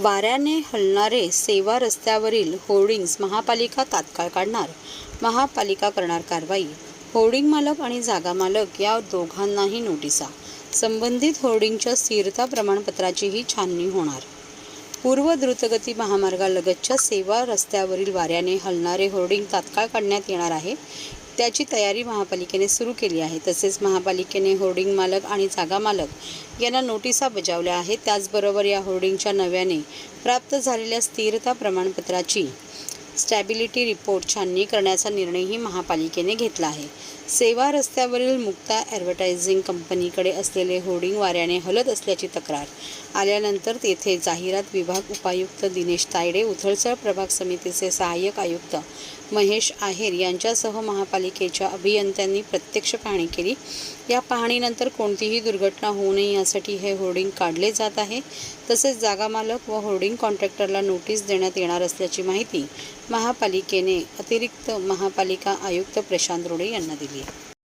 वाऱ्याने हलणारे सेवा रस्त्यावरील होर्डिंग्स महापालिका तात्काळ काढणार. महापालिका करणार कारवाई. होर्डिंग मालक आणि जागा मालक या दोघांनाही नोटिसा. संबंधित होर्डिंगच्या स्थिरता प्रमाणपत्राचीही छाननी होणार. पूर्व द्रुतगती महामार्गालगतच्या सेवा रस्त्यावरील वाऱ्याने हलणारे होर्डिंग तात्काळ काढण्यात येणार आहे. त्याची तयारी महापालिकेने सुरू केली आहे. तसेच महापालिकेने होर्डिंग मालक आणि जागा मालक यांना नोटिसा बजावल्या आहेत. त्याचबरोबर या होर्डिंगच्या नव्याने प्राप्त झालेल्या स्थिरता प्रमाणपत्राची स्टॅबिलिटी रिपोर्ट छाननी करण्याचा निर्णयही महापालिकेने घेतला आहे. सेवा रस्त्यावरील मुक्ता ॲडव्हर्टायझिंग कंपनीकडे असलेले होर्डिंग वाऱ्याने हलत असल्याची तक्रार आल्यानंतर तेथे जाहिरात विभाग उपायुक्त दिनेश तायडे उथळसळ प्रभाग समितीचे सहाय्यक आयुक्त महेश आहेर यांच्यासह महापालिकेच्या अभियंत्यांनी प्रत्यक्ष पाहणी केली. या पाहणीनंतर कोणतीही दुर्घटना होऊ नये यासाठी हे होर्डिंग काढले जात आहे. तसेच जागा मालक व होर्डिंग कॉन्ट्रॅक्टरला नोटीस देण्यात येणार असल्याची माहिती महापालिकेने अतिरिक्त महापालिका आयुक्त प्रशांत रोडे यांना दिली आहे.